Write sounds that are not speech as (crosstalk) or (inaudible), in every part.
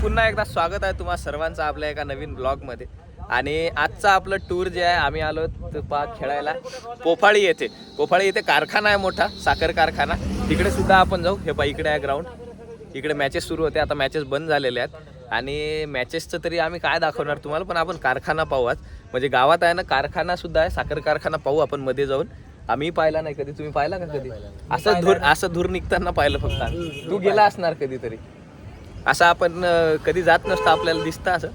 पुन्हा एकदा स्वागत आहे तुम्हा सर्वांचं आपल्या एका नवीन ब्लॉगमध्ये. आणि आजचा आपलं टूर जे आहे आम्ही आलो पा खेळायला. पोफाळी येथे. पोफाळी येथे कारखाना आहे मोठा साखर कारखाना. तिकडे सुद्धा आपण जाऊ. हे पा इकडे आहे ग्राउंड इकडे मॅचेस सुरू होते. आता मॅचेस बंद झालेले आहेत. आणि मॅचेसचं तरी आम्ही काय दाखवणार तुम्हाला? पण आपण कारखाना पाहू आज. म्हणजे गावात आहे ना कारखाना सुद्धा आहे. साखर कारखाना पाहू आपण मध्ये जाऊन. आम्ही पाहिला नाही कधी. तुम्ही पाहिला का कधी? असं धूर असं धूर निघताना पाहिलं फक्त तू गेला असणार कधीतरी. असं आपण कधी जात नसतं आपल्याला दिसतं असं.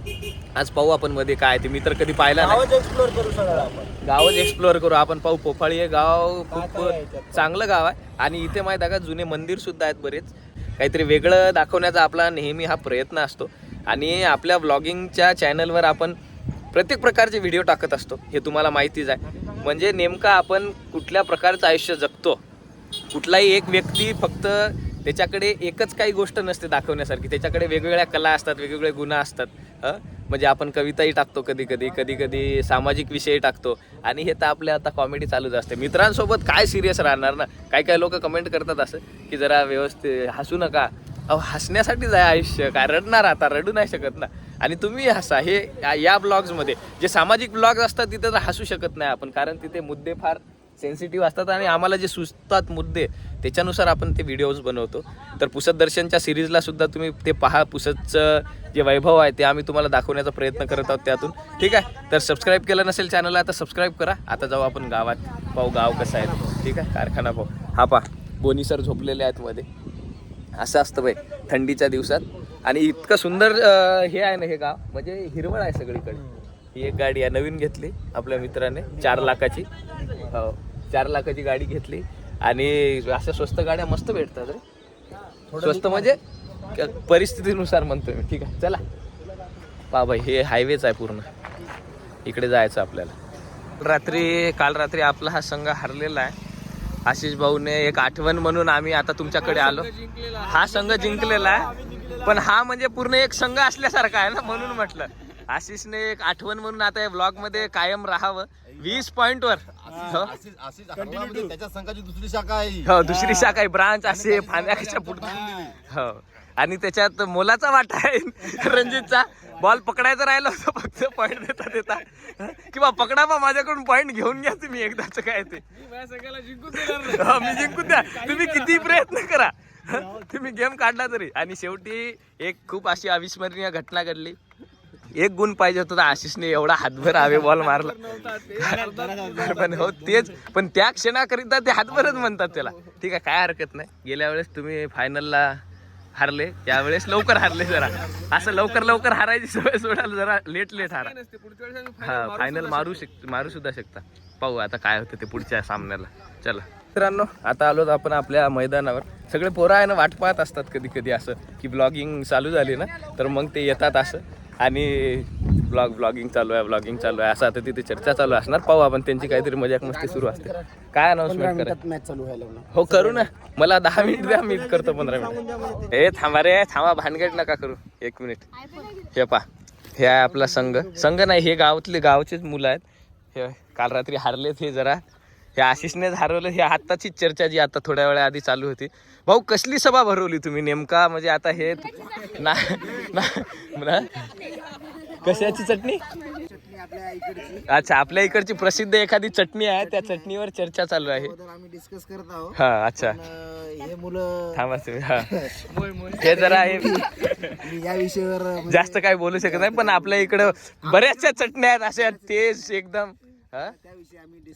आज पाहू आपण मध्ये काय ते. मी तर कधी पाहिला नाही. एक्सप्लोर करू सगळं आपण. गावच एक्सप्लोअर करू. आपण पाहू पोफाळी हे गाव खूप? चांगलं गाव आहे. आणि इथे माहिती आहे का जुने मंदिर सुद्धा आहेत बरेच. काहीतरी वेगळं दाखवण्याचा आपला नेहमी हा प्रयत्न असतो. आणि आपल्या व्लॉगिंगच्या चॅनलवर आपण प्रत्येक प्रकारचे व्हिडिओ टाकत असतो. हे तुम्हाला माहितीच आहे. म्हणजे नेमका आपण कुठल्या प्रकारचं आयुष्य जगतो? कुठलाही एक व्यक्ती फक्त त्याच्याकडे एकच काही गोष्ट नसते दाखवण्यासारखी. त्याच्याकडे वेगवेगळ्या कला असतात वेगवेगळे गुन्हा असतात. हं? म्हणजे आपण कविताही टाकतो कधी कधी कधी कधी सामाजिक विषयही टाकतो. आणि हे तर आपल्या आता कॉमेडी चालूच असते. मित्रांसोबत काय सिरियस राहणार ना? काही काही लोक कमेंट करतात असं की जरा व्यवस्थित हसू नका. अहो हसण्यासाठीच आहे आयुष्य काय रडणार आता? रडू नाही शकत ना. आणि तुम्ही हसा. हे या- या ब्लॉग्समध्ये जे सामाजिक ब्लॉग्स असतात तिथे तर हसू शकत नाही आपण कारण तिथे मुद्दे फार सेन्सिटिव्ह असतात आणि आम्हाला जे सुचतात मुद्दे त्याच्यानुसार आपण ते व्हिडिओज बनवतो. तर पुसद दर्शनच्या सिरीजला सुद्धा तुम्ही ते पहा. पुसदचं जे वैभव आहे ते आम्ही तुम्हाला दाखवण्याचा प्रयत्न करत आहोत त्यातून. ठीक आहे? तर सबस्क्राईब केलं नसेल चॅनलला आता सबस्क्राईब करा. आता जाऊ आपण गावात. पाहू गाव कसं आहे. ठीक आहे? कारखाना पाहू. हा पा बोनी सर झोपलेले आहेत मध्ये. असं असतं बाई थंडीच्या दिवसात. आणि इतकं सुंदर हे आहे ना हे गाव. म्हणजे हिरवळ आहे सगळीकडे. ही एक गाडी आहे नवीन घेतली आपल्या मित्राने चार लाखाची. हो. चार लाखाची गाडी घेतली आणि अशा स्वस्त गाड्या मस्त भेटतात रे. स्वस्त म्हणजे परिस्थितीनुसार म्हणतोय मी. ठीक आहे चला. पा बाई हे हायवेच आहे पूर्ण. इकडे जायचं आपल्याला. रात्री काल रात्री आपला हा संघ हरलेला आहे. आशिष भाऊने एक आठवण म्हणून आम्ही आता तुमच्याकडे आलो. हा संघ जिंकलेला आहे. पण हा म्हणजे पूर्ण एक संघ असल्यासारखा आहे ना म्हणून म्हटलं. आशिषने एक आठवण म्हणून आता या ब्लॉगमध्ये कायम राहावं. वीस पॉइंट हो. म्हणजे त्याच्या संघाची दुसरी शाखा आहे. हो दुसरी शाखा आहे ब्रांच असे फांद्याच्या पुढे हो. आणि त्याच्यात मोलाचा वाटा आहे. रणजितचा. बॉल पकडायचा राहिला होता फक्त पॉईंट देता देता. किंवा पकडा बा माझ्याकडून पॉईंट घेऊन घ्या तुम्ही एकदाच काय ते. हो, मी जिंकून द्या. तुम्ही किती प्रयत्न करा. तुम्ही गेम काढला तरी. आणि शेवटी एक खूप अशी अविस्मरणीय घटना घडली. एक गुण पाहिजे होता आशिषने एवढा हातभर हवे बॉल मारला. पण हो तेच. पण त्या क्षणाकरिता ते हातभरच म्हणतात त्याला. ठीक आहे काय हरकत नाही. गेल्या वेळेस तुम्ही फायनलला हारले. यावेळेस लवकर हारले जरा. असं लवकर लवकर हारायची सवय सोडाल जरा लेट लेट हारा. हा फायनल मारू शक मारू सुद्धा शकता. पाहू आता काय होतं ते पुढच्या सामन्याला. चला. मित्रांनो आता आलो आपण आपल्या मैदानावर. सगळे पोरं आहे ना वाट पाहत असतात कधी कधी असं की ब्लॉगिंग चालू झाली ना तर मग ते येतात असं. आणि ब्लॉग ब्लॉगिंग चालू आहे ब्लॉगिंग चालू आहे. असं आता तिथे चर्चा चालू असणार. पाहू आपण त्यांची काहीतरी मजाक मस्ती सुरू असते. काय अनाऊन्समेंट करा हो करू ना. मला दहा मिनिट द्या मी करतो पंधरा मिनिट. ए थांबा रे थांबा भानगड नका करू. एक मिनिट. हे पा हे आहे आपला संघ. संघ नाही हे गावातले गावचेच मुलं आहेत. हे काल रात्री हारलेत हे जरा. हे आशिषनेच हरवलं. हे आत्ताची चर्चा जी आता थोड्या वेळा आधी चालू होती. भाऊ कसली सभा भरवली तुम्ही? नेमका म्हणजे आता हे ना ना- कशाची चटणी? अच्छा आपल्या इकडची प्रसिद्ध एखादी चटणी आहे त्या चटणीवर चर्चा चालू आहे. डिस्कस करत आहोत हा अच्छा. हे मुलं थांबा हे जरा हे या विषयावर जास्त काही बोलू शकत नाही पण आपल्या इकडं बऱ्याचशा चटण्या आहेत अशा तेच एकदम हा?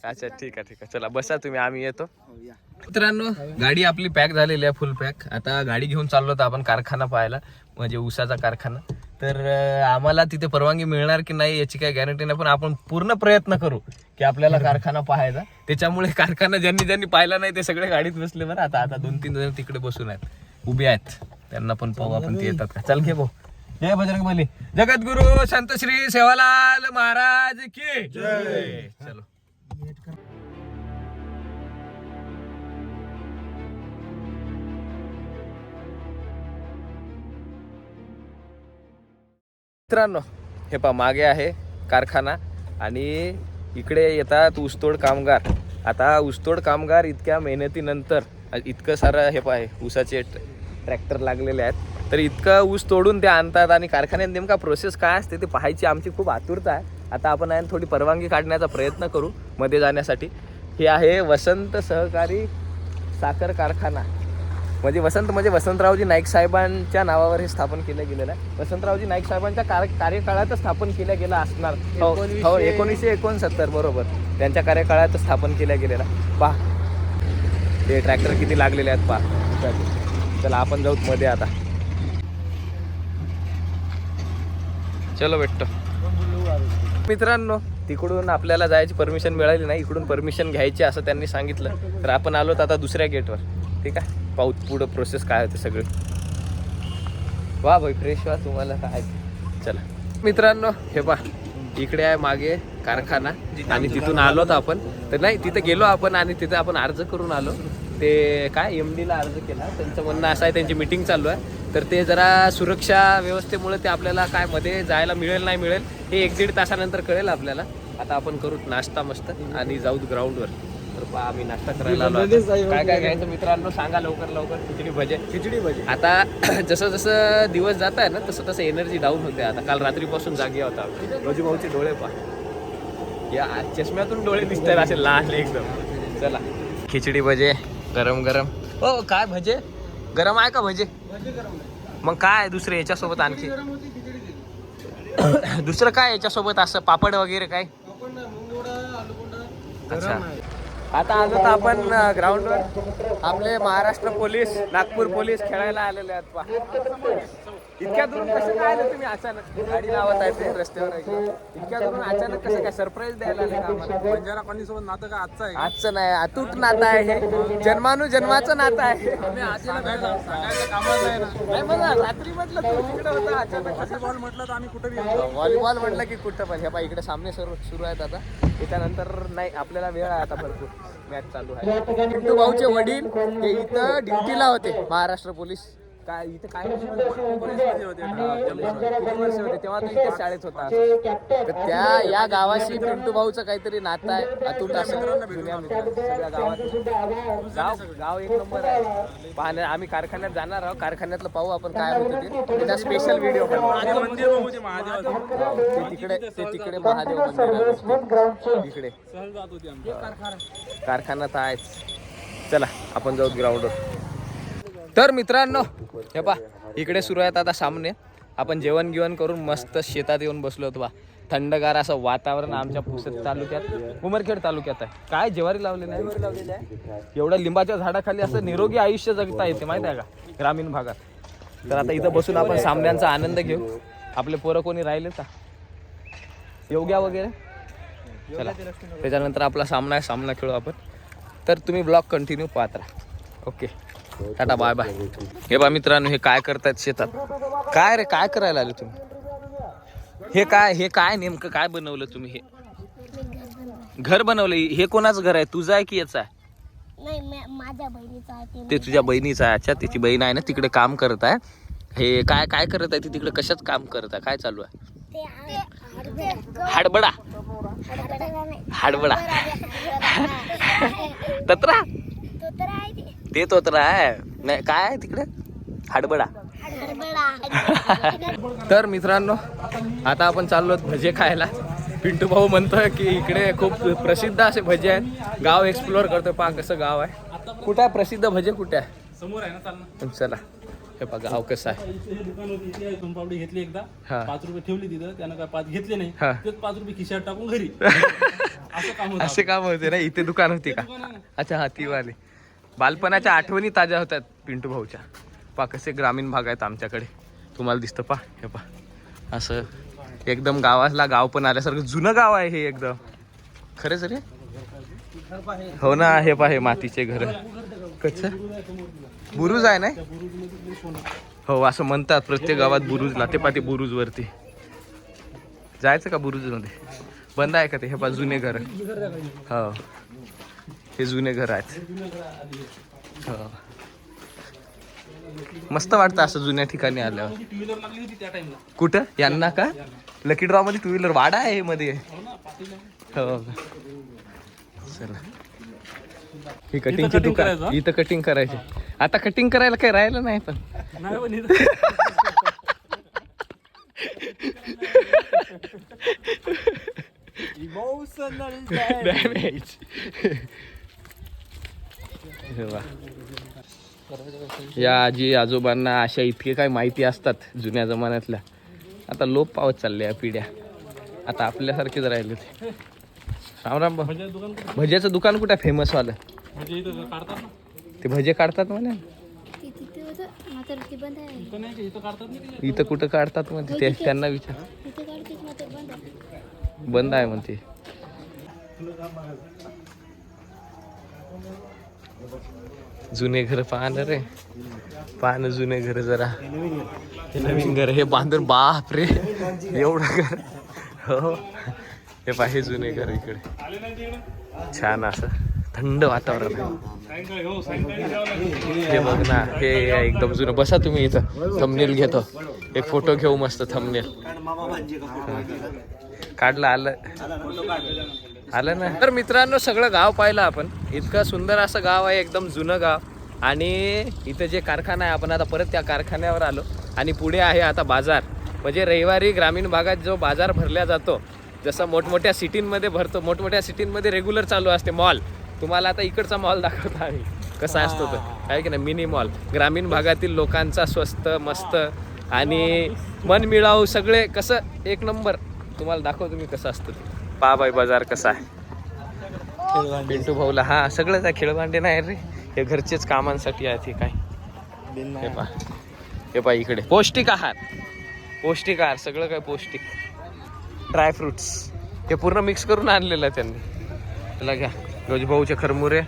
अच्छा ठीक आहे ठीक आहे. चला बसा तुम्ही आम्ही येतो. या मित्रांनो गाडी आपली पॅक झालेली आहे फुल पॅक आता गाडी घेऊन चाललो होतो आपण कारखाना पाहायला म्हणजे उसाचा कारखाना. तर आम्हाला तिथे परवानगी मिळणार की नाही याची काही गॅरंटी नाही पण आपण पूर्ण प्रयत्न करू की आपल्याला कारखाना पाहायचा. त्याच्यामुळे कारखाना ज्यांनी ज्यांनी पाहिला नाही ते सगळे गाडीत बसले बरं. आता आता दोन तीन जण तिकडे बसून आहेत. उभे आहेत. त्यांना पण पाहू आपण ते येतात का. चल घे भाऊ. जय बजरंग बली. जगद्गुरु संत श्री सेवालाल महाराज की जय. चलो. मित्रांनो हे पहा मागे आहे कारखाना आणि इकडे येतात ऊसतोड कामगार. आता ऊसतोड कामगार इतक्या मेहनतीनंतर इतकं सारं हे पाय ऊसाचे ट्रॅक्टर लागलेले आहेत. तर इतकं ऊस तोडून ते आणतात आणि कारखान्यात नेमका प्रोसेस काय असते ते पाहायची आमची खूप आतुरता आहे. आता आपण आहे थोडी परवानगी काढण्याचा प्रयत्न करू मध्ये जाण्यासाठी. हे आहे वसंत सहकारी साखर कारखाना. म्हणजे वसंत म्हणजे वसंतरावजी नाईक साहेबांच्या नावावर हे स्थापन केलं गेलेलं आहे. वसंतरावजी नाईक साहेबांच्या कार कार्यकाळातच स्थापन केलं गेलं असणार. हो हो एकोणीसशे एकोणसत्तर बरोबर. त्यांच्या कार्यकाळात स्थापन केलं गेलेलं. पहा. ते ट्रॅक्टर किती लागलेले आहेत पहा. चला आपण जाऊ मध्ये आता. चलो भेटतो. मित्रांनो तिकडून आपल्याला जायची परमिशन मिळाली नाही. इकडून परमिशन घ्यायची असं त्यांनी सांगितलं. तर आपण आलोत आता दुसऱ्या गेटवर ठीक आहे? पाहू पुढं प्रोसेस काय होते सगळे? वा भाई फ्रेश वा तुम्हाला काय? चला. मित्रांनो हे पा इकडे आहे मागे कारखाना. आणि तिथून आलोत आपण. तर नाही तिथे गेलो आपण आणि तिथे आपण अर्ज करून आलो. ते काय एम डीला अर्ज केला. त्यांचं म्हणणं असं आहे त्यांची मिटिंग चालू आहे. तर ते जरा सुरक्षा व्यवस्थेमुळे ते आपल्याला काय मध्ये जायला मिळेल नाही मिळेल हे एक दीड तासानंतर कळेल आपल्याला. आता आपण करू नाश्ता मस्त आणि जाऊ ग्राउंडवर तर पहा आम्ही नाश्ता करायला आलो आता. काय काय घ्यायचं मित्रांनो सांगा लवकर लवकर. खिचडी भजे. खिचडी भजी. आता (clears throat) जसं जसं दिवस जात आहे ना तसं तसं एनर्जी डाऊन होते आता. काल रात्रीपासून जागी होता रोजी भाऊचे डोळे पा या चष्म्यातून डोळे दिसतात असे लाल एकदम. चला. खिचडी भजे गरम गरम हो काय भजे? गरम आहे का भजे? मग काय दुसरे याच्यासोबत आणखी? (clears throat) दुसरं काय याच्यासोबत असं? पापड वगैरे काय? अच्छा. आता आलो तर आपण ग्राउंडवर आपले महाराष्ट्र पोलीस नागपूर पोलीस खेळायला आलेले आहेत. पहा. इतक्या दूरून कसं काय आलं तुम्ही? अचानक गाडी लावत आहे ते रस्त्यावर. इतक्या दूरून अचानक कसं काय सरप्राईज द्यायला आले का आम्हाला? बंजारा कॉलनी सोबत नातं का आजचं आहे आजचं नाही अतूट नातं आहे हे. जन्मानुजन्माचं नातं आहे. सांगायचं सांगायचं कामच आहे ना. नाही रात्री म्हटलं तू तिकडे होता अचानक कसं? बॉल म्हटलं तर आम्ही कुठे व्हॉलीबॉल म्हटलं की कुठं पण. हे पहा इकडे सामने सुरू सुरू आहेत आता. त्याच्यानंतर नाही आपल्याला वेळ आहे आता भरपूर. मॅच चालू आहे. पिंटू भाऊचे वडील हे इथं ड्युटीला होते. महाराष्ट्र पोलीस काय इथे काय वर्ष होते तेव्हा तो इथे शाळेत होता. तर त्या या गावाशी पिंटू भाऊचं काहीतरी नातं आहे. अतूट असं जुन्या मित्रांचं. सगळ्या गावात. गाव गाव एक नंबर आहे. पाहण्या आम्ही कारखान्यात जाणार आहोत. कारखान्यातलं पाहू आपण काय होतं ते. त्याचा स्पेशल व्हिडिओ ते हो, तिकडे ते तिकडे महादेव मंदिर आहे. इकडे. सहल जात होती आमची. कारखाना तर आहेच. चला आपण जाऊ ग्राउंडवर तर मित्रांनो हे पा इकडे सुरू आहेत आता सामने. आपण जेवण गिवण करून मस्त शेतात येऊन बसलो होतो बा थंडगार असं वातावरण आमच्या पुसद तालुक्यात उमरखेड तालुक्यात आहे. काय जेवारी लावले नाही? एवढ्या लिंबाच्या झाडाखाली असं निरोगी आयुष्य जगता येते माहिती आहे का? ग्रामीण भागात. तर आता इथं बसून आपण सामन्यांचा आनंद घेऊ. आपले पोरं कोणी राहिले का? योग्या वगैरे? चला त्याच्यानंतर आपला सामना आहे सामना खेळू आपण. तर तुम्ही ब्लॉग कंटिन्यू पाहत राहा. ओके. Tata bye bye. हे बा मित्रांनो हे काय करतायत शेतात? काय रे काय करायला आले तुम्ही? हे काय हे काय नेमकं काय बनवलं तुम्ही हे? घर बनवलं हे कोणाचं घर आहे? तुझं आहे की याचं आहे? नाही मा- माझ्या बहिणीचा आहे ते तुझ्या बहिणीचं आहे. अच्छा त्याची बहीण आहे ना तिकडे काम करत आहे. हे काय काय करत आहे? ती तिकडे कशाच काम करत आहे? काय चालू आहे? हाडबडा. हाडबडा. तत्रा. ते. ते तोत्रा आहे नाही काय आहे तिकडे? हाडबडा. तर मित्रांनो आता आपण चाललो भजे खायला. पिंटू भाऊ म्हणतोय की इकडे खूप प्रसिद्ध असे भजे आहेत. गाव एक्सप्लोअर करतोय. पहा कसं गाव आहे. कुठे आहे? प्रसिद्ध भजे कुठे आहे? समोर आहे ना चाल ना. चला. हे पहा गाव कसं आहे. इथे हे दुकान होती इथे सोनपापडी घेतली एकदा. पाच रुपये ठेवली तिथं त्यानं काय पाच घेतले नाही. तेच पाच रुपये खिशात टाकून घरी. (laughs) असं काम होतं असे काम होते ना इथे दुकान होती का? अच्छा हा ती वाली. बालपणाच्या आठवणी ताज्या होतात पिंटू भाऊच्या. पा कसे ग्रामीण भाग आहेत आमच्याकडे. तुम्हाला दिसतं पा हे पा असं एकदम गावाला गाव पण आल्यासारखं जुनं गाव आहे हे एकदम. खरंच रे? हो ना हे पा हे मातीचे घर. कच बुरुज आहे ना? हो असं म्हणतात प्रत्येक गावात बुरुजला. ते पा ते बुरुज वरती जायचं का बुरुजमध्ये बंद आहे का ते? हे पा जुने घर. हो. हे जुने घर आहेत. मस्त वाटतं असं जुन्या ठिकाणी आल्यावर. कुठं? यांना का? लकी ड्रॉ मध्ये टू व्हीलर वाडा आहे हे मध्ये. हो चला. ही कटिंगची दुकान? इथं कटिंग करायची. आता कटिंग करायला काही राहिलं नाही पण. डॅमेज (laughs) या आजी आजोबांना अशा इतके काय माहिती असतात जुन्या जमान्यातल्या. आता लोप पावत चालल्या या पिढ्या. आता आपल्यासारखेच राहिले ते. रामराम दुकान कुठं? भज्याचं दुकान कुठं? फेमस वालं. इथं काढतात ना? ते भजे काढतात म्हणे. ती तिथे होतं. मात्र ती बंद आहे. इथं नाही का? इथं काढतात ना ते. इथं कुठं काढतात म्हणते ते? त्यांना विचार. तिथे काढतेच मात्र बंद आहे. बंद आहे म्हणते जुने घर पाहणं रे पाहणं जुने घर जरा. हे नवीन घर हे बांधून बाप रे एवढं घर. हो. हे पाहिजे जुने घर इकडे. छान असं. थंड वातावरण आहे. हे बघ ना हे एकदम जुनं. बसा तुम्ही इथं. थंबनेल घेतो. एक फोटो घेऊ मस्त थंबनेल काढलं आलं. आलं ना? तर मित्रांनो सगळं गाव पाहिलं आपण. इतकं सुंदर असं गाव आहे एकदम जुनं गाव. आणि इथं जे कारखाना आहे आपण आता परत त्या कारखान्यावर आलो. आणि पुढे आहे आता बाजार. म्हणजे रविवारी ग्रामीण भागात जो बाजार भरला जातो जसं मोठमोठ्या सिटींमध्ये भरतो मोठमोठ्या सिटींमध्ये रेग्युलर चालू असते मॉल तुम्हाला आता इकडचा मॉल दाखवतो आम्ही. कसा असतो तो. आहे की नाही? मिनी मॉल ग्रामीण भागातील लोकांचा स्वस्त मस्त आणि मन मिळावू सगळे. कसं? एक नंबर तुम्हाला दाखवतो मी कसं असतं ते. पाबाई बाजार कसा आहे? पिंटू भाऊला. हा सगळंच आहे. खेळभांडे नाही रे. हे घरचेच कामांसाठी आहेत हे काय हे पा हे पा इकडे. पौष्टिक आहार. पौष्टिक आहार. सगळं काय पौष्टिक. ड्रायफ्रुट्स हे पूर्ण मिक्स करून आणलेलं आहे त्यांनी. त्याला घ्या. गजभाऊचे खरमुरे.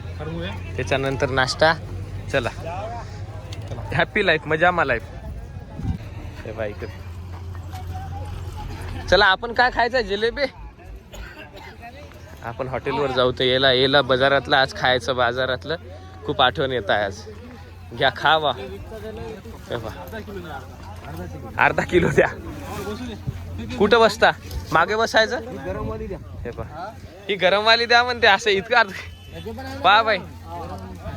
त्याच्यानंतर नाश्ता. चला. हॅपी लाईफ मजामा लाईफ हे बाई इकडे. चला आपण काय खायचं जिलेबी? आपण हॉटेलवर जाऊ तर येला येला बाजारातलं आज खायचं बाजारातलं. खूप आठवण येत आहे आज. घ्या खावा. हे अर्धा किलो द्या. कुठं बसता? मागे बसायचं? हे पहा. ही गरमवाली द्या म्हणते असं इतकं अर्ध पहा बाई.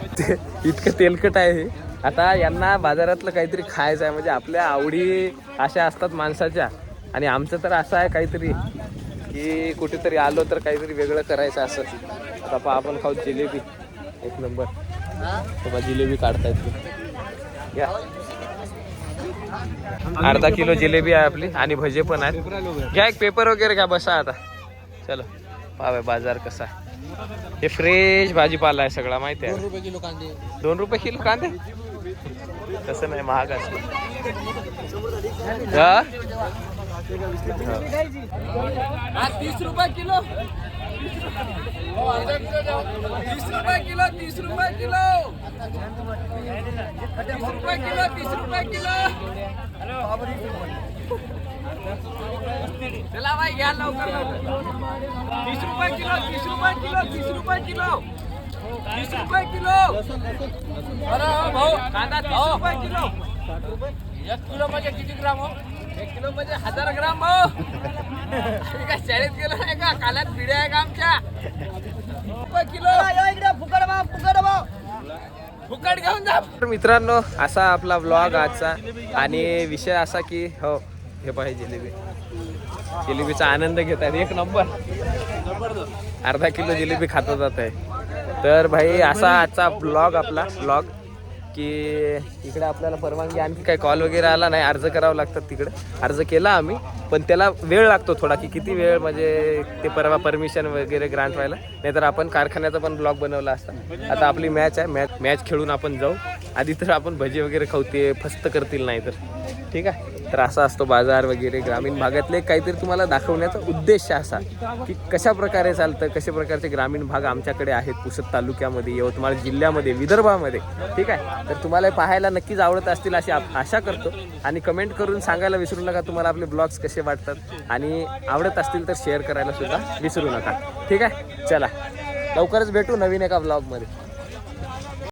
ते- इतकं तेलकट आहे हे. आता यांना बाजारातलं काहीतरी खायचं आहे. म्हणजे आपल्या आवडी अशा असतात माणसाच्या. आणि आमचं तर असं आहे काहीतरी. की कुठेतरी आलो तर काहीतरी वेगळं करायचं असं. आता पहा आपण खाऊ जिलेबी. एक नंबर. बाबा जिलेबी काढतायत ते. घ्या अर्धा किलो जिलेबी आहे आपली आणि भजे पण आहेत. घ्या एक पेपर वगैरे घ्या बसा आता. चलो. पाहा बाजार कसा आहे. हे फ्रेश भाजीपाला आहे सगळा माहिती आहे. दोन रुपये किलो कांदे? तसं नाही महाग असतं तीस रुपये किलो। तीस रुपये किलो तीस रुपये किलो। तीस रुपये किलो तीस रुपये किलो। चला भाई घ्या लवकर लवकर तीस रुपये किलो तीस रुपये किलो तीस रुपये किलो। तीस रुपये किलो। अरे हो भाऊ कांदा तीस रुपये किलो एक किलो म्हणजे किती ग्राम हो। एक किलो म्हणजे हजार ग्राम हो. आम्ही काय शाळेत गेलो नाही का? कालात पिढ्या आहे का आमच्या किलो. इकडे फुकट भाव फुकट भाव फुकट घेऊन जा. तर मित्रांनो असा आपला व्लॉग आजचा. आणि विषय असा की हो हे पाहिजे जिलेबी. जिलेबीचा आनंद घेतात एक नंबर. अर्धा किलो जिलेबी खातो जात आहे. तर भाई असा आजचा ब्लॉग आपला. ब्लॉग की इकडे आपल्याला परवानगी आणखी काही कॉल वगैरे आला नाही. अर्ज करावं लागतात तिकडे. अर्ज केला आम्ही. पण त्याला वेळ लागतो थोडा की किती वेळ म्हणजे ते परवा परमिशन वगैरे ग्रांट व्हायला. नाहीतर आपण कारखान्याचा पण ब्लॉग बनवला असता. आता आपली मॅच आहे. मॅच मॅच खेळून आपण जाऊ. आधी तर आपण भजी वगैरे खाऊते फस्त करतील नाही तर. ठीक आहे? तर असा असतो बाजार वगैरे ग्रामीण भागातले काहीतरी तुम्हाला दाखवण्याचा उद्देश असा की कशा प्रकारे चालतं कशा प्रकारचे ग्रामीण भाग आमच्याकडे आहेत पुसद तालुक्यामध्ये यवतमाळ जिल्ह्यामध्ये विदर्भामध्ये. ठीक आहे? तर तुम्हाला पाहायला नक्कीच आवडत असतील अशी आशा करतो. आणि कमेंट करून सांगायला विसरू नका तुम्हाला आपले ब्लॉग्स कसे कसे वाटतात. आणि आवडत असतील तर शेअर करायला सुद्धा विसरू नका. ठीक आहे? चला. लवकरच भेटू नवीन एका ब्लॉगमध्ये